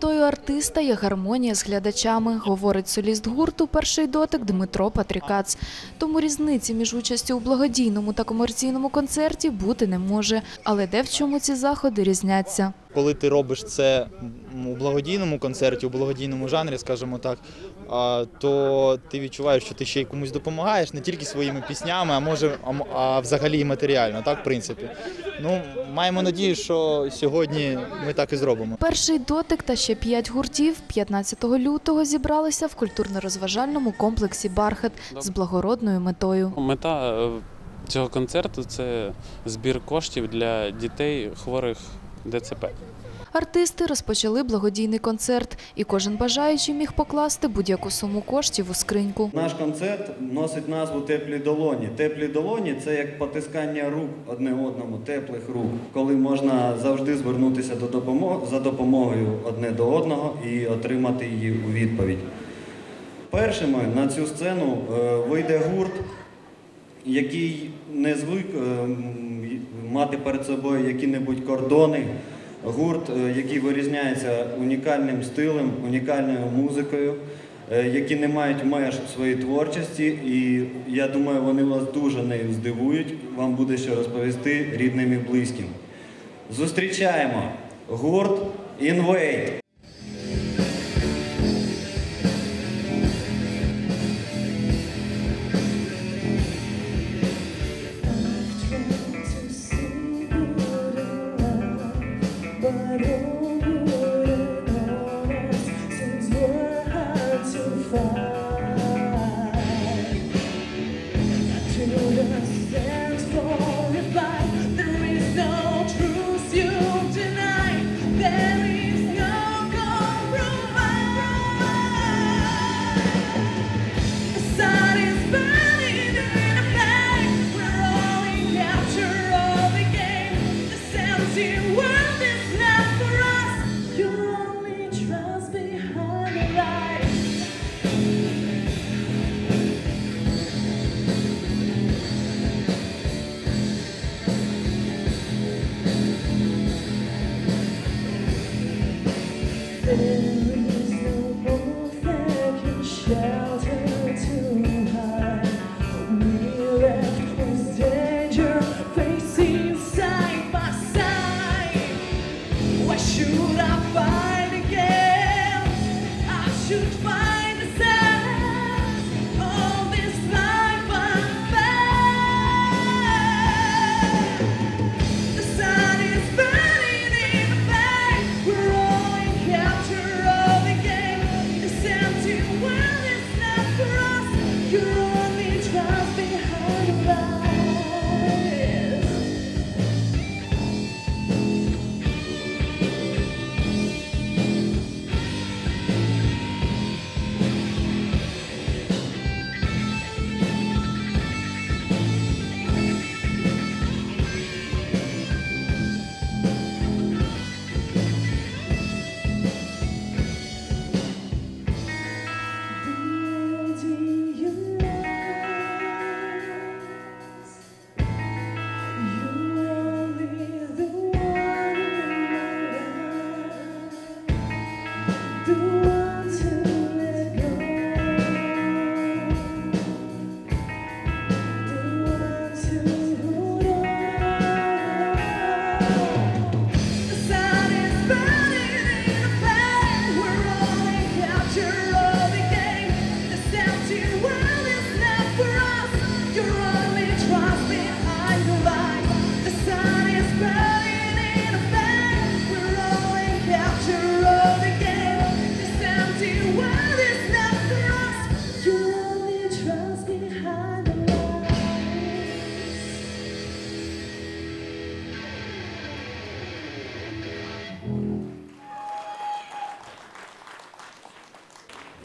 метою артиста є гармонія з глядачами, говорить соліст гурту Перший дотик Дмитро Патрікац. Тому різниці між участю у благодійному та комерційному концерті бути не може. Але де в чому ці заходи різняться? Коли ти робиш це у благодійному концерті, у благодійному жанрі, скажімо так, то ти відчуваєш, що ти ще й комусь допомагаєш не тільки своїми піснями, а може, а, взагалі і матеріально, так, в принципі. Ну, маємо надію, що сьогодні ми так і зробимо. Перший дотик та ще п'ять гуртів 15 лютого зібралися в культурно-розважальному комплексі Бархат з благородною метою. Мета е, цього концерту це збір коштів для дітей хворих ДЦП. Артисти розпочали благодійний концерт, і кожен бажаючий міг покласти будь-яку суму коштів у скриньку. Наш концерт носить назву Теплі долоні. Теплі долоні це як потискання рук одне одному, теплих рук, коли можна завжди звернутися до допомоги за допомогою одне до одного і отримати її у відповідь. Першими на цю сцену е, вийде гурт, який не звик е, мати перед собою які-небудь кордони. Гурт, е, який вирізняється унікальним стилем, унікальною музикою, е, які не мають меж своїй творчості, і я думаю, вони вас дуже нею здивують. Вам буде що розповісти рідним і близьким. Зустрічаємо гурт Інвейт. you.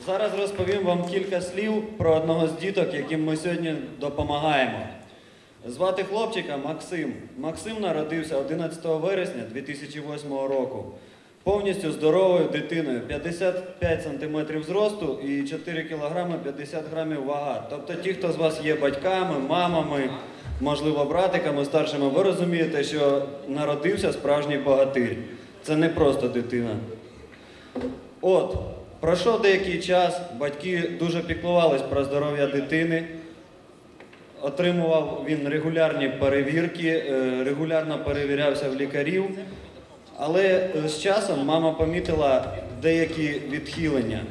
Зараз розповім вам кілька слів про одного з діток, яким ми сьогодні допомагаємо. Звати хлопчика Максим. Максим народився 11 вересня 2008 року. Повністю здоровою дитиною, 55 см зросту і 4 кг 50 грамів вага. Тобто ті, хто з вас є батьками, мамами, можливо, братиками, старшими, ви розумієте, що народився справжній богатир. Це не просто дитина. От, пройшов деякий час, батьки дуже піклувались про здоров'я дитини. Отримував він регулярні перевірки, е, регулярно перевірявся в лікарів. Але е, з часом мама помітила деякі відхилення.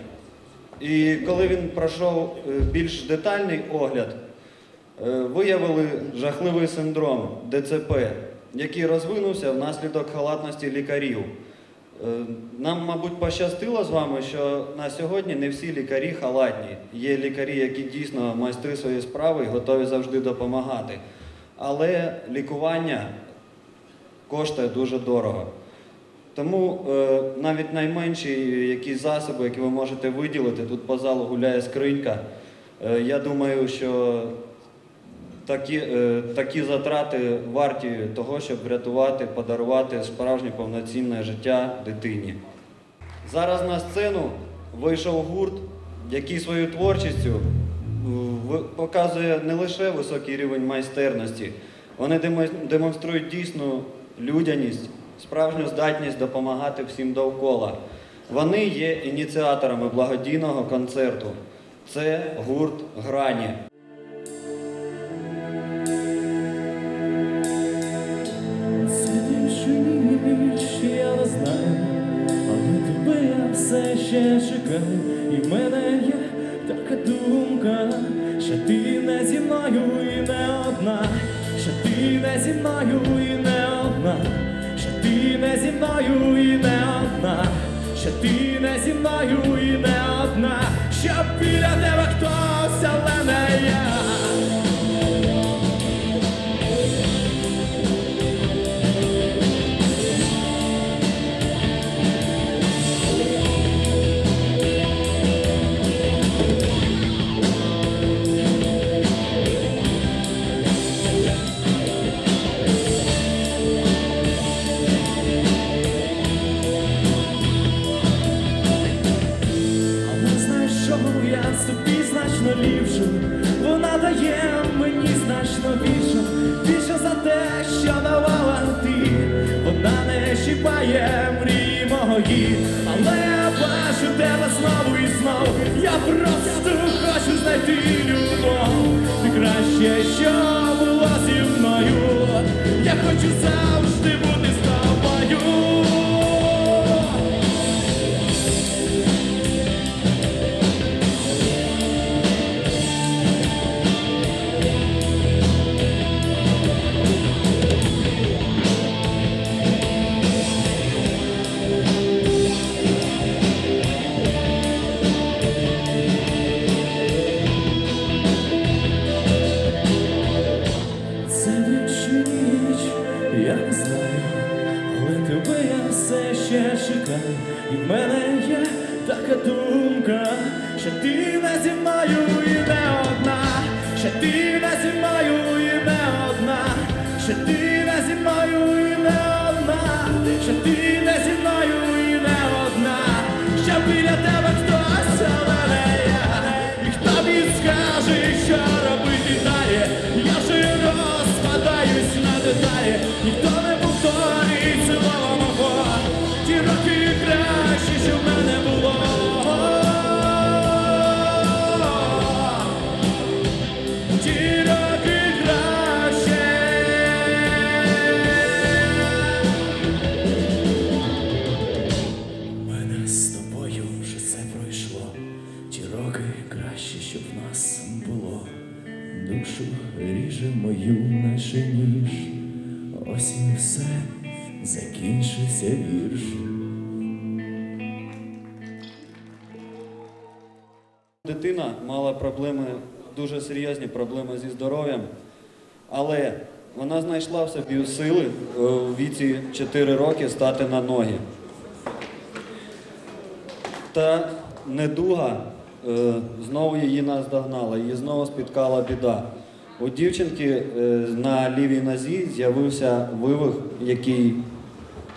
І коли він пройшов е, більш детальний огляд, виявили жахливий синдром ДЦП, який розвинувся внаслідок халатності лікарів. Е, Нам, мабуть, пощастило з вами, що на сьогодні не всі лікарі халатні. Є лікарі, які дійсно майстри своєї справи і готові завжди допомагати. Але лікування коштує дуже дорого. Тому е, навіть найменші якісь засоби, які ви можете виділити, тут по залу гуляє скринька. Е, я думаю, що такі, е, такі затрати варті того, щоб врятувати, подарувати справжнє повноцінне життя дитині. Зараз на сцену вийшов гурт, який своєю творчістю е, показує не лише високий рівень майстерності, вони демонструють дійсну людяність, справжню здатність допомагати всім довкола. Вони є ініціаторами благодійного концерту. Це гурт Грані. Ще чекаю, і в мене є така думка, що ти не зі мною і не одна, що ти не зі мною і не одна, що ти не зі мною і не одна, що ти не зі мною і не одна, що біля тебе хтось, але не я. Краще, що що ти не зі мною і не одна, що біля тебе хтось, Душу ріже мою, наче ніж. Ось і все, закінчився вірш. Дитина мала проблеми, дуже серйозні проблеми зі здоров'ям, але вона знайшла в собі сили е, у віці 4 роки стати на ноги. Та недуга е, знову її наздогнала, її знову спіткала біда. У дівчинки е, на лівій нозі з'явився вивих, який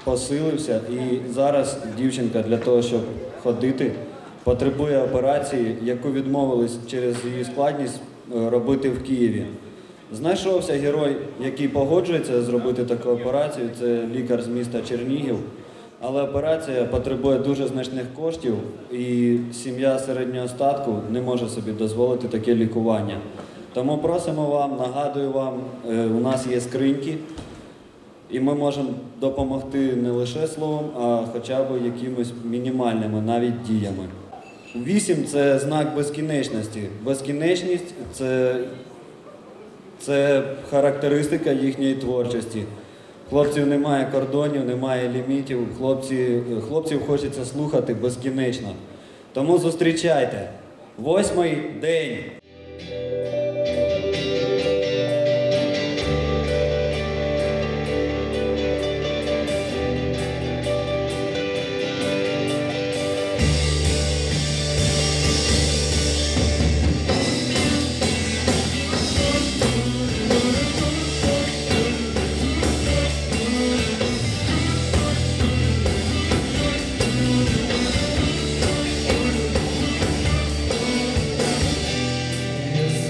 посилився, і зараз дівчинка для того, щоб ходити, потребує операції, яку відмовились через її складність е, робити в Києві. Знайшовся герой, який погоджується зробити таку операцію. Це лікар з міста Чернігів. Але операція потребує дуже значних коштів, і сім'я середнього статку не може собі дозволити таке лікування. Тому просимо вам, нагадую вам, е, у нас є скриньки, і ми можемо допомогти не лише словом, а хоча б якимось мінімальними, навіть діями. Вісім це знак безкінечності. Безкінечність це, це характеристика їхньої творчості. Хлопців немає кордонів, немає лімітів. Хлопці, Хлопців хочеться слухати безкінечно. Тому зустрічайте восьмий день.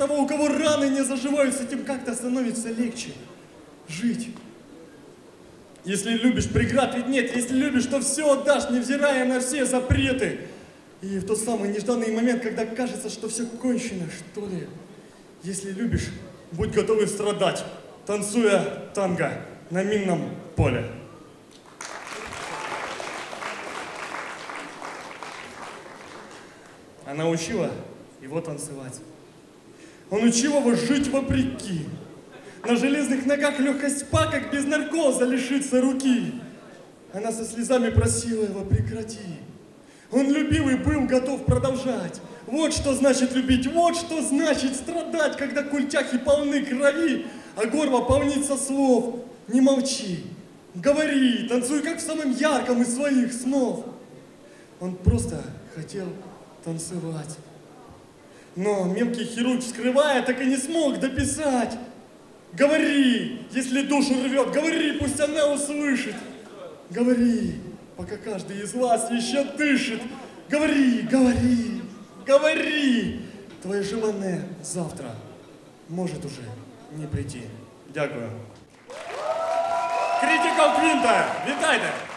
того, у кого раны не заживают, с этим как-то становится легче жить. Если любишь, преград ведь нет. Если любишь, то все отдашь, невзирая на все запреты. И в тот самый нежданный момент, когда кажется, что все кончено, что ли. Если любишь, будь готовый страдать, танцуя танго на минном поле. Она учила его танцевать. Он учил его жить вопреки. На железных ногах легкость па, как без наркоза лишиться руки. Она со слезами просила его прекрати. Он любил и был готов продолжать. Вот что значит любить, вот что значит страдать, когда культяхи полны крови, а горло полнится слов. Не молчи, говори, танцуй, как в самом ярком из своих снов. Он просто хотел танцевать. Но мелкий хирург, вскрывая, так и не смог дописать. Говори, если душу рвет, говори, пусть она услышит. Говори, пока каждый из вас еще дышит. Говори, говори, говори. Твое желанное завтра может уже не прийти. Дякую. Критикал Квінта, вітайте!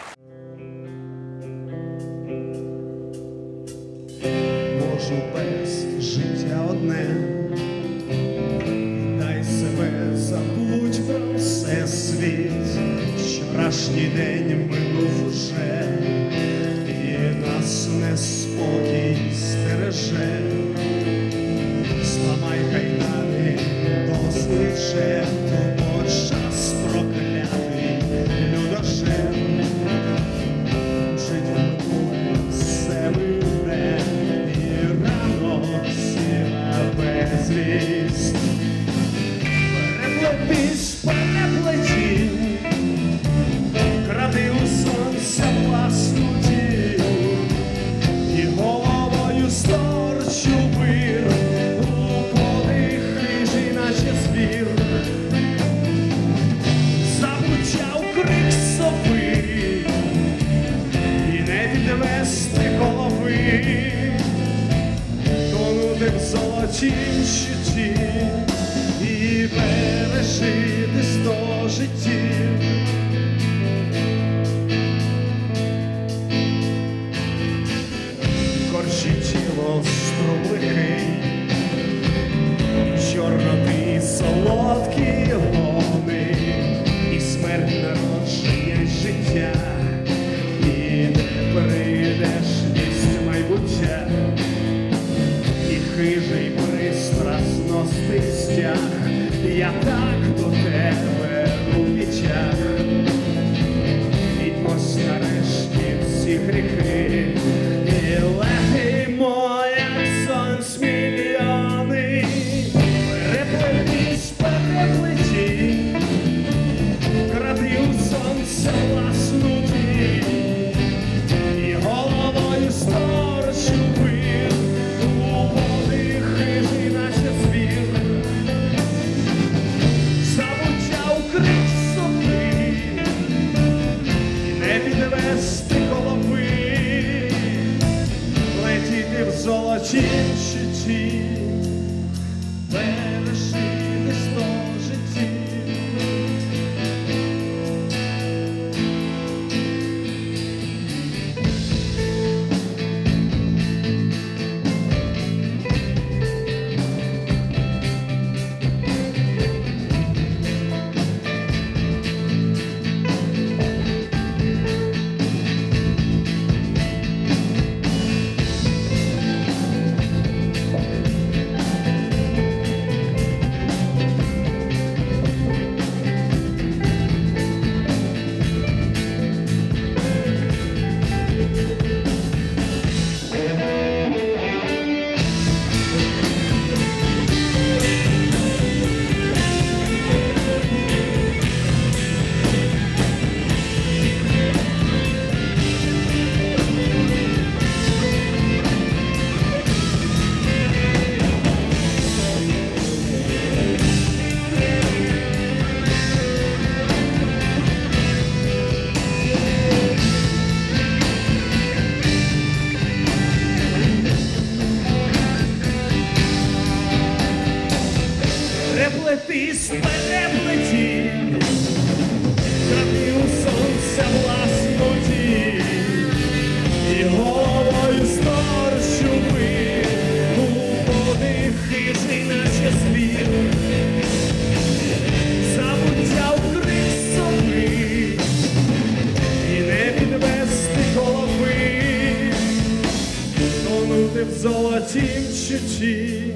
в золотім чуті,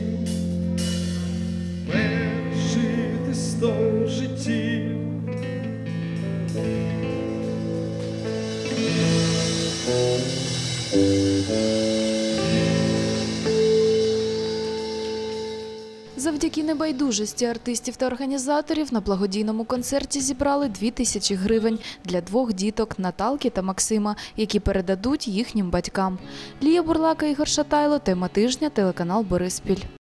пережити сто Завдяки небайдужості артистів та організаторів на благодійному концерті зібрали 2 тисячі гривень для двох діток Наталки та Максима, які передадуть їхнім батькам. Лія Бурлака, Ігор Шатайло, тема тижня, телеканал Бориспіль.